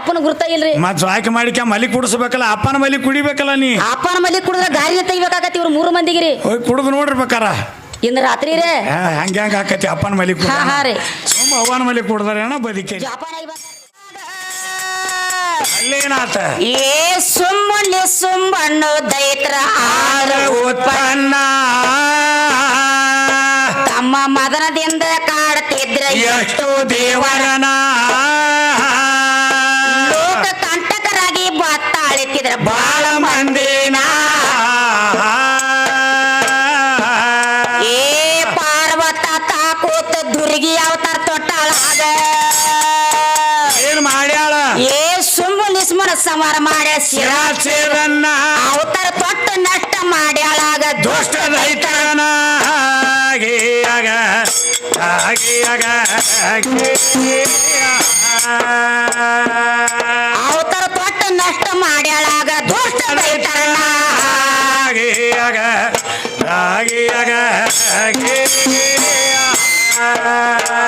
ಅಪ್ಪನ ಗುರ್ತ ಇಲ್ರಿ. ಮತ್ ಮಾಡಿಕ ಮಲಿ ಕುಡಿಸ್ಬೇಕಲ್ಲ ಅಪ್ಪನ ಮಲಿ ಕುಡಿಬೇಕಲ್ಲ ನೀ? ಅಪ್ಪನ ಮಲಿ ಕುಡಿದ್ರ ಗಾರಿ ತೆಗಿಬೇಕಾಗತ್ತೆ ಇವ್ರು ಮೂರು ಮಂದಿಗಿರಿ ಹೋಗಿ ಕುಡಿದು ನೋಡಿರ್ಬೇಕಾರ ಇಂದ ರಾತ್ರಿ ರೇ. ಹಂಗ ಹಂಗ ಆಕತಿ ಅಪ್ಪನ ಮಲಿ ಕುಡ ಹಾ ಹಾ ರೀ. ಸುಮ್ಮ ಅವ್ವನ ಮಲಿ ಕುಡ್ದಾರೇನ ಬದಿಕೆ ಜೋಪಾನ. ಅಲ್ಲೇನಾತ? ಏ ಸುಮ್ಮನೆ ಸುಮ್ಮಣ್ಣು ದೈತ್ರ ಆರ ಉತ್ಪನ್ನ. ತಮ್ಮ ಮದನದಿಂದ ಕಾಡ್ತಿದ್ರ ಎಷ್ಟು ದೇವರನ. ಸಂಹಾರ ಮಾಡ್ಯ ಶಿರಾಚೇರನ್ನ ಅವತಾರ ತೊಟ್ಟು ನಷ್ಟ ಮಾಡ್ಯಾಳಾಗ ದುಷ್ಟ ರೈತನ ಅವತರ ಪಟ್ಟು ಅವತಾರ ತೊಟ್ಟು ನಷ್ಟ ಮಾಡ್ಯಾಳಾಗ ದುಷ್ಟ ಆಗಿಯಾಗ ಆಗಿಯಾಗ ಹಾಗೆಯಾಗ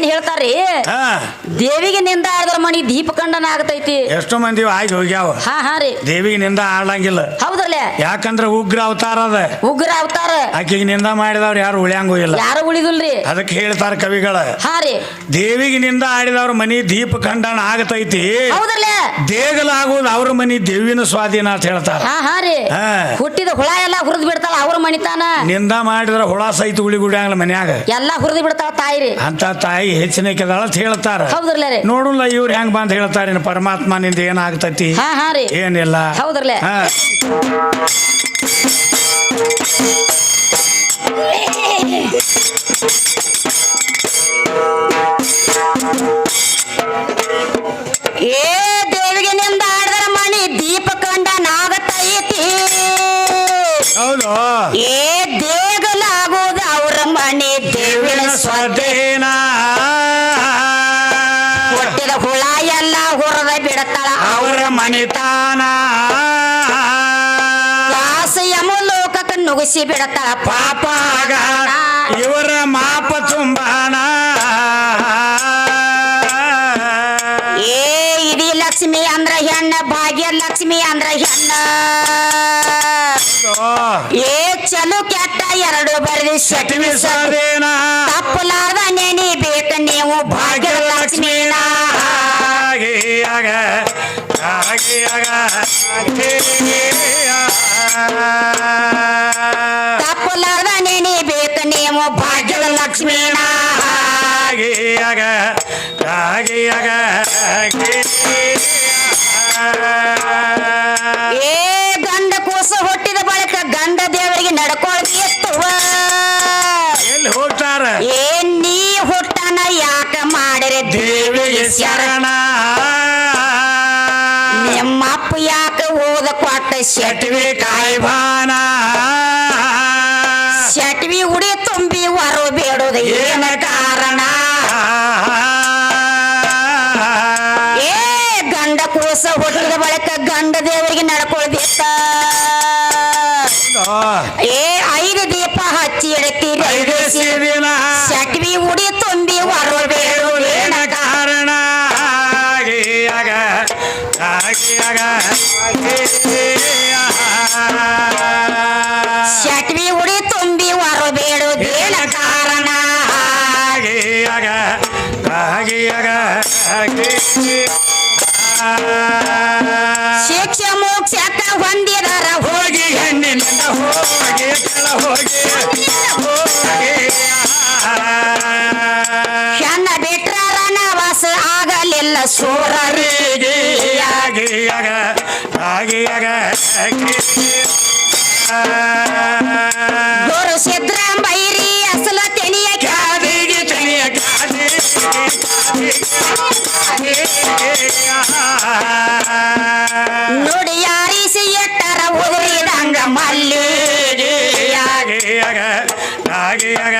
ಅಪ್ಪಣ್ಣ ಹೊಸ ಹಾ. ದೇವಿಗೆ ನಿಂದ ಆಡದ್ರ ಮಣಿ ದೀಪ ಕಂಡನ ಆಗತೈತಿ. ಎಷ್ಟೋ ಮಂದಿ ಆಗಿ ಹೋಗ್ಯಾವ. ಹಾ ಹಾ ರೀ. ದೇವಿಗೆ ನಿಂದ ಆಡಂಗಿಲ್ಲ ಹೌದಲ್ಲ ಯಾಕಂದ್ರ ಉಗ್ರ ಅವತಾರ ಅದ. ಉಗ್ರ ಅವತಾರ. ಆಕಿಗೆ ನಿಂದ ಮಾಡಿದವ್ರ ಯಾರು ಉಳ್ಯಾಂಗೂ ಇಲ್ಲ. ಯಾರು ಉಳಿದಿಲ್ರಿ? ಅದಕ್ಕೆ ಹೇಳ್ತಾರ ಕವಿಗಳ. ಹಾ ರೀ. ದೇವಿಗೆ ನಿಂದ ಆಡಿದವ್ರ ಮನಿ ದೀಪ ಕಂಡನ ಆಗತೈತಿ. ಹೌದಲ್ಲೇ ದೇಗಲಾಗೋದು ಅವ್ರ ಮನಿ ದೇವಿನ ಸ್ವಾಧೀನ ಅಂತ ಹೇಳ್ತಾರ. ಹಾ ಹಾ ರೀ. ಹಾ. ಹುಟ್ಟಿದ ಹುಳ ಎಲ್ಲಾ ಹುರಿದ್ ಬಿಡ್ತಾಳ ಅವ್ರ ಮಣಿತಾನ ನಿಂದ ಮಾಡಿದ್ರ ಹುಳ ಸಹಿತ ಉಳಿ ಗುಡಿಯಂಗ್ಲ ಮನ್ಯಾಗ. ಎಲ್ಲಾ ಹುರಿದ್ ಬಿಡ್ತಾಳ ತಾಯಿ ರೀ. ಅಂತ ತಾಯಿ ಹೆಚ್ಚಿನಕ್ಕೆದಾಳ ಅಂತ ಹೇಳ್ತಾರ. ನೋಡುಲ್ಲ ರೀ. ನೋಡಲ್ಲ ಇವ್ರು ಹೆಂಗ್ ಬಂದ್ ಹೇಳ್ತಾರ ಪರಮಾತ್ಮ ಪರಮಾತ್ಮನಿಂದ ಏನಾಗ್ತತಿ? ಹಾ ಹಾ ರೀ. ಏನಿಲ್ಲ. ಹೌದ್ರಲ್ಲೇ. ಹಾ. ಅವರ ಮನಿತಾನ ದಾಸ ಯಮ ಲೋಕಕ್ಕೆ ನುಗ್ಸಿ ಬಿಡತಾಳ ಪಾಪಾಗ ಇವರ ಮಾಪ ತುಂಬಾನ. ಏ ಇದಿ ಲಕ್ಷ್ಮಿ ಅಂದ್ರ ಹೆಣ್ಣ ಭಾಗ್ಯ ಲಕ್ಷ್ಮಿ ಅಂದ್ರ ಹೆಣ್ಣ. ಏ ಚಲು ಕೆಟ್ಟ ಎರಡು ಬರೆದು ಸಟಿವಿ ಸ್ವದೇನ ತಪ್ಪಲಾರ್ದ ನೆನಿ ಬೇಕ ನೀವು ಭಾಗ್ಯ ಲಕ್ಷ್ಮೀನಾಗ ತಪ್ಪಲಾರ್ದ ನೆನಿ ಬೇಕ ನೀವು ಭಾಗ್ಯದ ಲಕ್ಷ್ಮಿನ ಹಾಗೆಯಾಗ ಹಾಗೆಯಾಗ ಏ ಗಂಡ ಕೂಸ ಹುಟ್ಟಿದ ಬಳಿಕ ಗಂಡ ದೇವರಿಗೆ ನಡ್ಕೊಳ್ಬೇಕುವ ಎಲ್ಲಿ ಏ ನೀ ಹುಟ್ಟನ ಯಾಕ ಮಾಡಿರಿ ದೇವಿಗೆ ಶರಣ? ನಿಮ್ಮಪ್ಪ ಯಾಕ ಓದ ಕೊಟ್ಟ ಶೆಟ್ವಿ ಶಟ್ವಿ ಕಾಯ್ಬಾನ? ಶಟ್ವಿ ಉಡಿ ತುಂಬಿ ಹೊರ ಬೇಡೋದು ಏನ ಕಾರಣ? ಏ ಗಂಡ ಕೂಸ ಹುಟ್ಟಿದ ಬಳಿಕ ಗಂಡ ದೇವರಿಗೆ ನಡ್ಕೊಳ್ಬೇಕ? ಆಗಲಿಲ್ಲ ಆಗಿಯಾಗ ಆಗಿಯಾಗ ಹಾಗೆಯಾಗ ಗುರು ಸಿದ್ರಾಂಬೈರಿ ಅಸಲ ತೆನಿಯ ಗಾದಿಗೆ ತನಿಯ ಗಾದಿ ನುಡಿ ಯಾರಿಸಿ ಎಟ್ಟರ ಉದುರಿದಂಗ ಮಲ್ಲಿ ಹಾಗೆಯಾಗ ಹಾಗೆಯಾಗ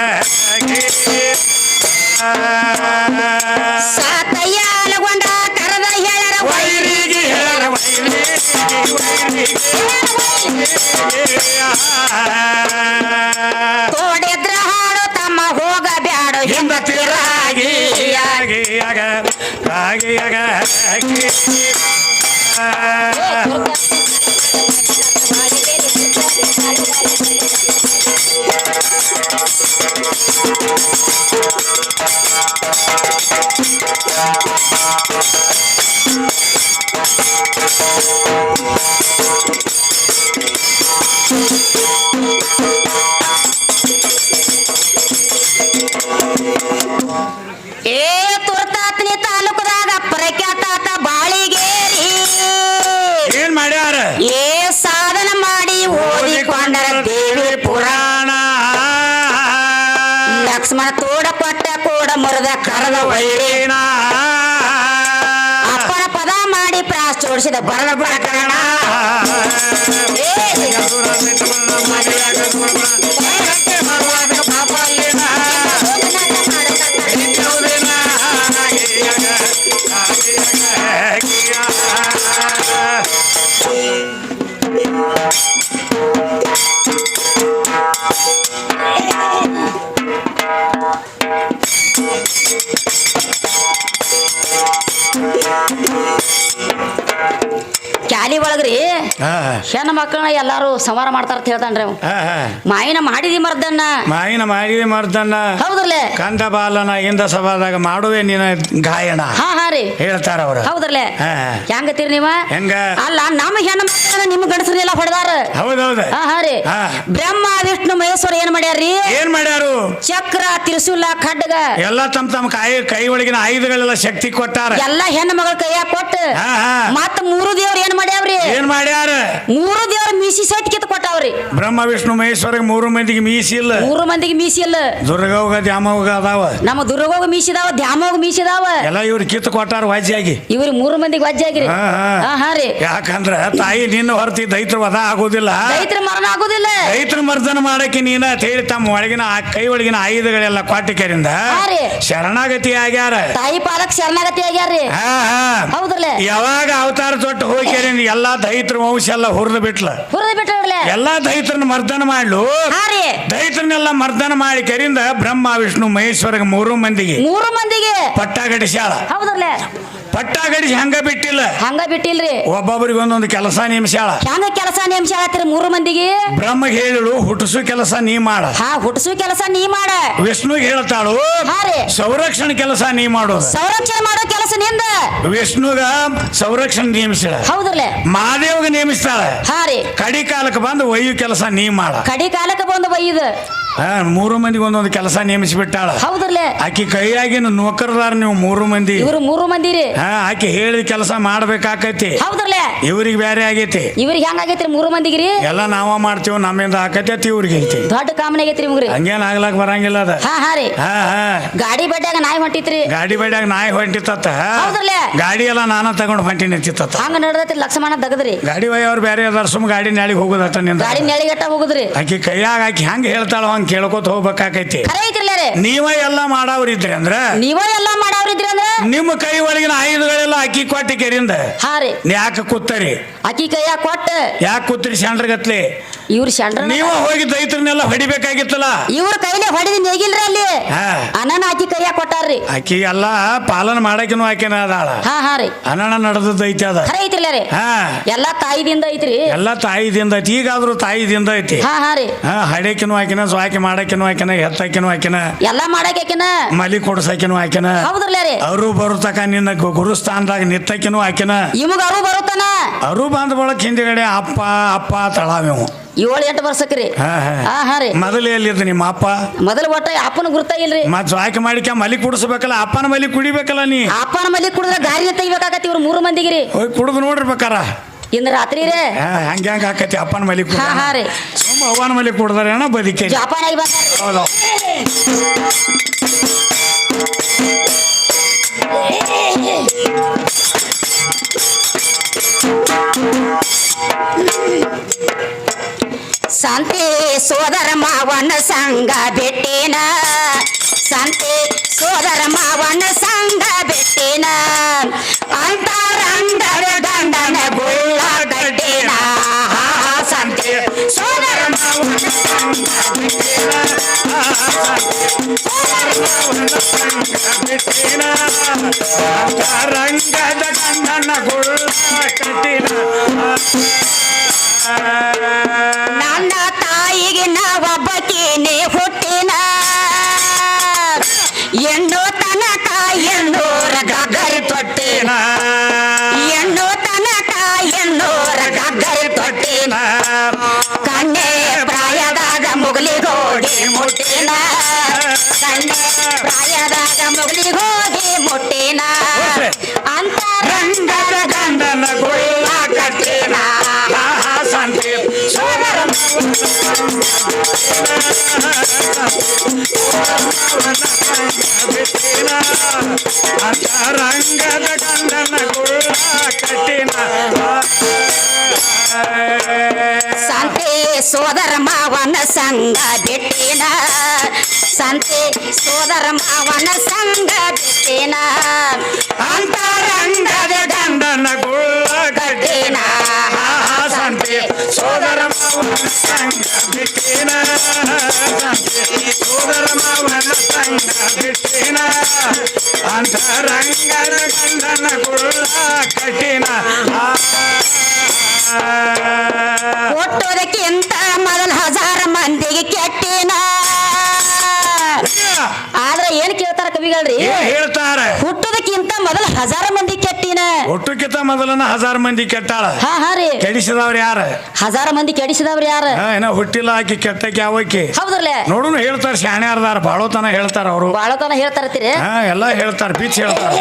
ತಗೊಂಡ ಕರದ ಹೇಳರ ವೈರಿಗೆ ಹೇಳರ ತೋಡಿದ್ರ ಹಾಡು ತಮ್ಮ ಹೋಗಬ್ಯಾಡ. ಹಿಂದ ತಿರಾಗಿ ಆಗಿ ಆಗ ಆಗಿ. ಆಗ ಲಕ್ಷ್ಮಣ ತೋಡ ಕೊಟ್ಟ ಕೂಡ ಮುರದ ಕರದ ವೈರಿ. ಮಾಡಿ ಬರಲ ಜೋಡಿಸಿದ ಕ್ಯಾಲಿ ಒಳಗ್ರಿ ಹೆಣ್ಣು ಮಕ್ಕಳನ್ನ ಎಲ್ಲಾರು ಸಂವಾರ ಮಾಡ್ತಾರ ಅಂತ ಹೇಳ್ತಾನ್ರಿ ಅವ. ಮಾಯಿನ ಮಾಡಿದಿ ಮರ್ದನ್ನ ಮಾಯಿನ ಮಾಡಿದಿ ಮರ್ದನ್ನ ಹೌದ್ರಲ್ಲೇ? ಕಂದ ಬಾಲನ ಇಂದ ಸಭಾದಾಗ ಮಾಡುವೆ ನೀನ ಗಾಯನ ಹಾ ಹಾ ರೀ. ಹೇಳ್ತಾರ ಅವ್ರು. ಹೌದ್ರಲ್ಲೇ? ಹೆಂಗ ಹೆಂಗತ್ತೀರಿ ನೀವ? ಹೆಂಗ? ಅಲ್ಲ ನಮ್ಮ ಹೆಣ್ಣು ಮಕ್ಕಳನ್ನ ನಿಮ್ ಗಂಡಸರೆಲ್ಲ ಹೊಡೆದಾರ. ಹೌದೌದು. ಹಾ ಹಾ ರೀ. ಬ್ರಹ್ಮ ವಿಷ್ಣು ಮಹೇಶ್ವರ ಏನ್ ಮಾಡ್ಯಾರಿ ಏನ್ ಮಾಡ್ಯಾರು? ಚಕ್ರ ತಿರುಸುಲ ಖಡ್ಗ. ಎಲ್ಲಾ ತಮ್ಮ ತಮ್ಮ ಕೈ ಕೈ ಒಳಗಿನ ಆಯುಧಗಳೆಲ್ಲ ಶಕ್ತಿ ಕೊಟ್ಟಾರ. ಎಲ್ಲಾ ಹೆಣ್ಣು ಮಗಳ ಕೈಯಾಗ ಕೊಟ್ಟು. ಮತ್ತ ಮೂರು ದೇವ್ರ ಏನ್ ಮಾಡ್ಯಾವ್ರಿ? ಏನ್ ಮಾಡ್ಯಾರ ಮೂರು ದೇವ್ರ ಮೀಸಿ ಸೆಟ್ ಕಿತ್ ಕೊಟ್ಟಾವ್ರಿ? ಬ್ರಹ್ಮ ವಿಷ್ಣು ಮಹೇಶ್ವರ ಮೂರು ಮಂದಿಗೆ ಮೀಸಿ ಇಲ್ಲ. ಮೂರು ಮಂದಿಗೆ ಮೀಸಿ ಇಲ್ಲ. ದುರ್ಗವ್ಗ ದ್ಯಾಮವ್ಗ ಅದಾವ. ನಮ್ಮ ದುರ್ಗೋಗ ಮೀಸಿದಾವ ದ್ಯಾಮೋಗ ಮೀಸಿದಾವ ಎಲ್ಲ ಇವ್ರು ಕಿತ್ತು ಕೊಟ್ಟಾರ ವಾಜ್ಯಾಗಿ. ಇವ್ರಿ ಮೂರು ಮಂದಿಗೆ ವಜ್ಜೆ ಆಗಿರಿ ಹಾ, ಹಾ. ಹಾ ಹಾ ರೀ. ಯಾಕಂದ್ರ ತಾಯಿ ನಿನ್ನ ಹೊರತಿ ದೈತ್ರ ವಧ ಆಗೋದಿಲ್ಲ. ರೈತರ ಮರಣ ಆಗುದಿಲ್ಲ. ರೈತರ ಮರ್ದನ ಮಾಡಕ್ಕೆ ನೀನ ತೇಳಿ ಹೇಳಿ ತಮ್ಮ ಒಳಗಿನ ಆ ಕೈ ಒಳಗಿನ ಆಯುಧಗಳೆಲ್ಲ ಹಾ ರೀ. ಶರಣಾಗತಿ ಆಗ್ಯಾರ. ತಾಯಿ ಪಾಲಕ್ ಶರಣಾಗತಿ ಆಗ್ಯಾರ್ರಿ. ಹಾ ಹಾ. ಹೌದ್ರಲ್ಲ? ಯಾವಾಗ ಅವತಾರ ತೊಟ್ಟು ಹೋಗಿ ಎಲ್ಲಾ ದೈತ್ರ ವಂಶ ಎಲ್ಲ ಹುರಿದು ಬಿಟ್ಲ. ಹುರಿದು ಬಿಟ್ರಲ್ಲ ಎಲ್ಲಾ ದೈತ್ರನ ಮರ್ದನ ಮಾಡ್ಲು. ಹಾರಿ ದೈತ್ರನೆಲ್ಲ ಮರ್ದನ ಮಾಡಿ ಕರಿಂದ ಬ್ರಹ್ಮ ವಿಷ್ಣು ಮಹೇಶ್ವರ ಮೂರು ಮಂದಿಗೆ. ಮೂರು ಮಂದಿಗೆ. ಪಟ್ಟ ಗಡಿಸ್ಯಾಳ ಹೌದ್ರಲ್ಲ ಪಟ್ಟ ಗಡಿಸಿ ಹಂಗ ಬಿಟ್ಟಿಲ್ಲ? ಹಂಗ ಬಿಟ್ಟಿಲ್ರಿ? ಒಬ್ಬೊಬ್ಬರಿಗೆ ಒಂದೊಂದು ಕೆಲಸ ನೇಮಿಸ್ಯಾಳ. ಹೆಂಗ ಕೆಲಸ ನಿಮಿಷ ಆತ್ರಿ ಮೂರು ಮಂದಿಗೆ? ಬ್ರಹ್ಮ ಹೇಳಿಳು ಹುಟ್ಟಿಸು ಕೆಲಸ ನೀ ಮಾಡ. ಹಾ ಹುಟ್ಸು ಕೆಲಸ ನೀ ಮಾಡ. ವಿಷ್ಣುಗೆ ಹೇಳ್ತಾಳು ಹಾ ರೀ. ಸಂರಕ್ಷಣೆ ಕೆಲಸ ನೀ ಮಾಡು. ಸಂರಕ್ಷಣೆ ಮಾಡೋ ಕೆಲಸ ನಿಂದ? ವಿಷ್ಣುಗ ಸಂರಕ್ಷಣೆ ನೇಮಿಸಿಳ ಹೌದ್ರಲ್ಲ? ಮಹಾದೇವ್ಗೆ ನೇಮಿಸ್ತಾಳ. ಹಾ ರೀ. ಕಡಿ ಕಾಲಕ್ಕೆ ಬಂದು ಒಯ್ಯು ಕೆಲಸ ನೀ ಮಾಡ. ಕಡಿ ಕಾಲಕ್ಕೆ ಬಂದು ಬೈದು ಹಾ, ಮೂರು ಮಂದಿಗೆ ಒಂದೊಂದು ಕೆಲಸ ನೇಮಿಸಿಬಿಟ್ಟಾಳ. ಹೌದ್ರಲ್ಲೇ? ಆಕಿ ಕೈಯಾಗಿನ ನೌಕರದಾರ ನೀವು ಮೂರು ಮಂದಿ. ಇವರು ಮೂರು ಮಂದಿ ರೀ ಹಾ ಆಕಿ ಹೇಳಿದ ಕೆಲಸ ಮಾಡ್ಬೇಕಾಕೈತಿ. ಹೌದ್ರಲ್ಲೇ? ಇವ್ರಿಗೆ ಬೇರೆ ಆಗೈತಿ. ಇವ್ರಿಗೆ ಹೆಂಗ ಆಗೈತ್ರಿ ಮೂರು ಮಂದಿಗೆ ರೀ ಎಲ್ಲ ನಾವ ಮಾಡ್ತೀವಿ ನಮ್ಮಿಂದ ಆಕೈತಿ ಇವ್ರಿಗೆ ಐತಿ. ದೊಡ್ಡ ಕಾಮನ್ ಆಗೈತ್ರಿ ನಿಮ್ಗ್ರಿ ಹಂಗೇನ್ ಆಗ್ಲಾಕ್ ಬರಂಗಿಲ್ಲ ಅದ. ಹಾ ಹಾ ರೀ. ಹಾ ಹಾ. ಗಾಡಿ ಬಡ್ಡಾಗ ನಾಯಿ ಹೊಂಟಿತ್ರಿ. ಗಾಡಿ ಬಡ್ಯಾಗ ನಾಯಿ ಹೊಂಟಿತ್ತ ಹೌದ್ರಲ್ಲ? ಗಾಡಿ ಎಲ್ಲ ನಾನ ತಗೊಂಡ್ ಹೊಂಟಿ ನಿಂತಿತ್ತ ಹಂಗ ನಡ್ದೈತಿ ಲಕ್ಷ್ಮಣ ತಗದ್ರಿ. ಗಾಡಿ ಒಯ್ಯವ್ರು ಬೇರೆ ಅದಾರ ಸುಮ್ ಗಾಡಿ ನಾಳಿಗೆ ಹೋಗೋದತ್ತ ನಿಂದ. ಗಾಡಿ ನೆಳಿಗಟ್ಟ ಹೋಗುದ್ರಿ? ಆಕಿ ಕೈಯಾಗ ಆಕಿ ಹೆಂಗ್ ಹೇಳ್ತಾಳ ಹಂಗ್ ಕೇಳ್ಕೊತ ಹೋಗ್ಬೇಕಾಕೈತಿ. ನೀವ ಎಲ್ಲ ಮಾಡವ್ರಿದ್ರಿ ಅಂದ್ರ? ನೀವ ಎಲ್ಲಾ ಮಾಡವ್ರಿದ್ರಿ ಅಂದ್ರ? ನಿಮ್ಮ ಕೈ ಒಳಗಿನ ಆಯುಧಗಳೆಲ್ಲ ಅಕ್ಕಿ ಕೊಟ್ಟಿ ಕೆರಿಂದ ಯಾಕೆ ಕೂತರಿ? ಅಕ್ಕಿ ಕೈಯಾಗ ಕೊಟ್ಟ. ಯಾಕೆ ಕೂತ್ರಿ ಶಾಂಡ್ರಗತ್ಲಿ ಇವ್ರ ಸ್ಯಾಂಡ್ರ ನೀವ ಹೋಗಿ ದೈತ್ರನೆಲ್ಲ ಹೊಡಿಬೇಕಾಗಿತ್ತಲ್ಲ? ಇವ್ರ ಕೈಲೇ ಹೊಡೆದಿ ನೇಗಿಲ್ರಿ ಅಲ್ಲಿ. ಆಕಿ ಎಲ್ಲ ಪಾಲನ ಮಾಡಕಿನೂ ಆಕಿನ ಅದಾಳ. ಹಾ ಹಾ ರೀ. ಅನನ ನಡೆದದ್ದು ಐತಿ ಅದ. ಖರೆ ಐತ್ರಿಲ್ಲ ರೀ ಹಾ. ಎಲ್ಲಾ ತಾಯಿದಿಂದ ಐತ್ರಿ. ಎಲ್ಲ ತಾಯಿದಿಂದ ಐತಿ. ಈಗಾದ್ರೂ ತಾಯಿದಿಂದ ಐತಿ. ಹಾ ಹಾ ರೀ. ಹಾ ಹಡಕಿನೂ ಹಾಕಿನ ಸ್ವಾಕಿ ಮಾಡಕಿನೂ ಹಾಕಿನ ಹೆತ್ತಕಿನೂ ಹಾಕಿನ ಎಲ್ಲಾ ಮಾಡಾಕಿನ ಮಲಿ ಕೊಡ್ಸಕಿನೂ ಹಾಕಿನ ಹೌದ್ರಲ್ಲ ರೀ. ಅವರು ಬರುತ್ತಕ ನಿನ್ನ ಗು- ಗುರುಸ್ಥಾನದಾಗ ನಿತ್ತಕಿನೂ ಹಾಕಿನ ಇವಾಗ ಅರು ಬರುತ್ತಾನ? ಅವರು ಬಂದ ಬಳಕ ಹಿಂದಿಗಡೆ ಅಪ್ಪ ಅಪ್ಪ ತಳಾವೆವು ಏಳು ಎಂಟು ವರ್ಷಕ್ರಿ. ಹಾ ಹಾ ಹಾ. ಹಾ ರೀ. ಮೊದಲು ನಿಮ್ಮ ಅಪ್ಪ? ಮೊದಲು ಒಟ್ಟ ಅಪ್ಪನ ಗುರ್ತ ಇಲ್ರಿ. ಮತ್ ಮಾಡಿ ಮಾಡಿಕ ಮಲಿ ಕುಡಿಸ್ಬೇಕಲ್ಲ ಅಪ್ಪನ ಮಲಿ ಕುಡಿಬೇಕಲ್ಲ ನೀ? ಅಪ್ಪನ ಮಲಿ ಕುಡಿದ್ರೆ ಗಾರಿ ತೆಗಿಬೇಕಾಗತ್ತೆ ಇವ್ರು ಮೂರು ಮಂದಿಗೆ ರೀ ಹೋಗಿ ಕುಡಿದು ನೋಡಿರ್ಬೇಕಾರ ಇಂದ ರಾತ್ರಿ ರೇ. ಹಂಗ ಹಂಗ ಆಕತಿ ಅಪ್ಪನ ಮಲಿ ಕುಡ ಹಾ ಹಾ ರೀ. ಸುಮ್ಮ ಅವ್ವನ ಮಲಿ ಕುಡ್ದಾರೇನ ಬದುಕಿ ಜಪಾನ್ ಆಗಿ ಬಂದ ಹೌದು. ಸಂತೆ ಸೋದರ ಮಾವನ ಸಂಘ ಬಿಟ್ಟಿನ. ಸಂತೆ ಸೋದರ ಮಾವನ ಸಂಘ ಬಿಟ್ಟಿನ. ಅಂತರಂಡರ ಗಂಡನ ಗುಳ್ಳ ಕಟ್ಟಿನ ಸಂತೆ ಸೋದರ ಮಾವನ ಸಂಘ ಬಿಟ್ಟಿನ. ಸೋದರ ಮಾವನ ಸಂಘ ಬಿಟ್ಟಿನ. ಅಂತರಂಗದ ಗಂಡನ ಗುಳ್ಳ ಕಟ್ಟಿನ ಪ್ರಾಯದಾಗ ಹೋಗಿ ಮುಟ್ಟಿನ ಅಂತರಂಗದ ಗಂಡನ ಗುಳ್ಳ ಕಟ್ಟಿನ ಸಂತೆ ಸೋದರ ಅಂತರಂಗದ ಗಂಡನ ಗುಳ್ಳ ಕಟ್ಟಿನ ಸಂತೆ ಸೋದರ ಮಾವನ ಸಂಗ ಬಿಟ್ಟಿನ ಸಂತೆ ಸೋದರ ಮಾವನ ಸಂಗ ಬಿಟ್ಟಿನ ಅಂತರಂಗದ ಮೊದಲನ ಹಜಾರ್ ಮಂದಿ ಕೆಟ್ಟಾಳ. ಹಾ ಹಾ ರೀ. ಕೆಡಿಸಿದವ್ರು ಯಾರ? ಹಜಾರ ಮಂದಿ ಕೆಡಿಸಿದವ್ರ ಯಾರ? ಹಾ, ಏನ ಹುಟ್ಟಿಲ್ಲ ಆಕಿ ಕೆಟ್ಟಕ್ಕೆ ಯಾವಕ್ಕೆ? ಹೌದ್ರಲ್ಲೇ? ನೋಡುನು ಹೇಳ್ತಾರ ಶಾಣೆ ಅರ್ದಾರ ಬಾಳೋತನ ಹೇಳ್ತಾರ ಅವರು. ಬಾಳತನ ಹೇಳ್ತಾರತ್ತೀರಿ ಹಾ ಎಲ್ಲ ಹೇಳ್ತಾರ ಬೀಚ್ ಹೇಳ್ತಾರ.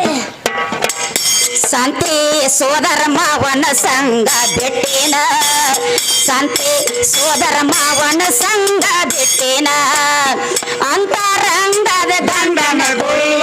ಸಂತೆ ಸೋದರ ಮಾವನ ಸಂಗ ಬಿಟ್ಟಿನ. ಸಂತೆ ಸೋದರ ಮಾವನ ಸಂಗ ಬಿಟ್ಟಿನ. ಅಂತರಂಗದ ದಂಡನ ಗುಳ್ಳ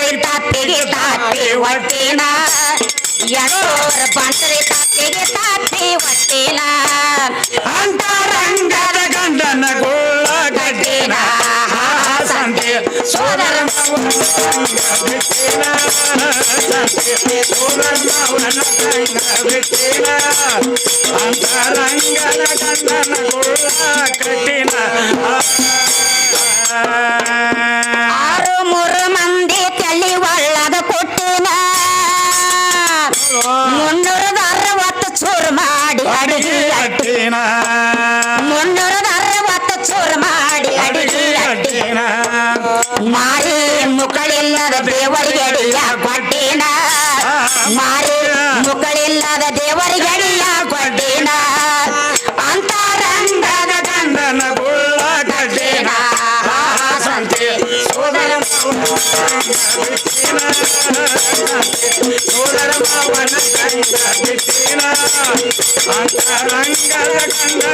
ಒಟ್ಟಿನ ಎಂಟೋರ ಬಂಟರಿ ತಪ್ಪಿಗೆ ತಾಪಿ ಒಟ್ಟಿನ ಅಂತರಂಗದ ಗಂಡನ ಗೋಳ ಕಟ್ಟಿನ ಸಂತೆ. ಸೋದರ ಬಿಟ್ಟಿನ ದೇವರಿಗೆ ಅಡಿಯ ಕೊಟ್ಟಿನ. ಮಾರಿ ಮುಗಳಿಲ್ಲದ ದೇವರಿಗೆ ಅಡಿಯ ಕೊಟ್ಟಿನ. ಅಂತರಂಗದ ಸಂತೆ ಸೋದರ ಸೋದರ ಮಾವನ ಬಿಟ್ಟಿನ. ಅಂತರಂಗದ ಗಂಡನ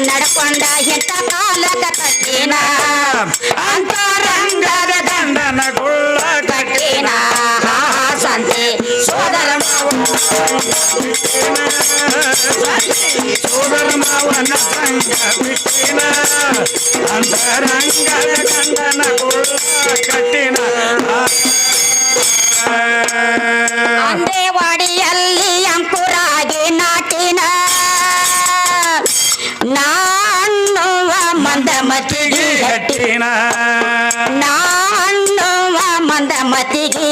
ನಡ್ಕೊಂಡ ಇಂಥ ಕಾಲಕ ಅಂತ ಅಂತರಂಗದ ದಂಡನ ಗುಳ್ಳ ಕಟ್ಟಿನ ಸಂತೆ, ಸೋದರ ಸೋದರ ಮಾವನ ಸಂಗ ಬಿಟ್ಟಿನ ಅಂತರಂಗದ ದಂಡನ ಗುಳ್ಳ ಕಟ್ಟಿನ.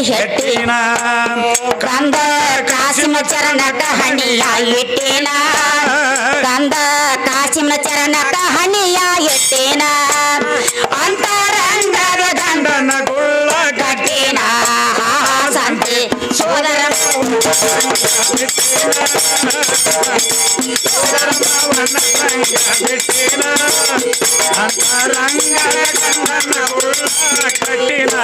ಹೆಟ್ಟಿನ ಕಂದ ಕಾಸಿಮ ಚರಣದ ಹಣಿಯ ಎಟ್ಟೇನ. ಕಂದ ಕಾಸಿಮ ಚರಣದ ಹಣಿಯ ಅಂತರಂಗದ ಗಂಡನ ಗುಳ್ಳ ಕಟ್ಟೇನ. ಸಂತೆ ಸೋದರ ಅಂತರಂಗದ ಗಂಡನ ಗುಳ್ಳ ಕಟ್ಟಿನ.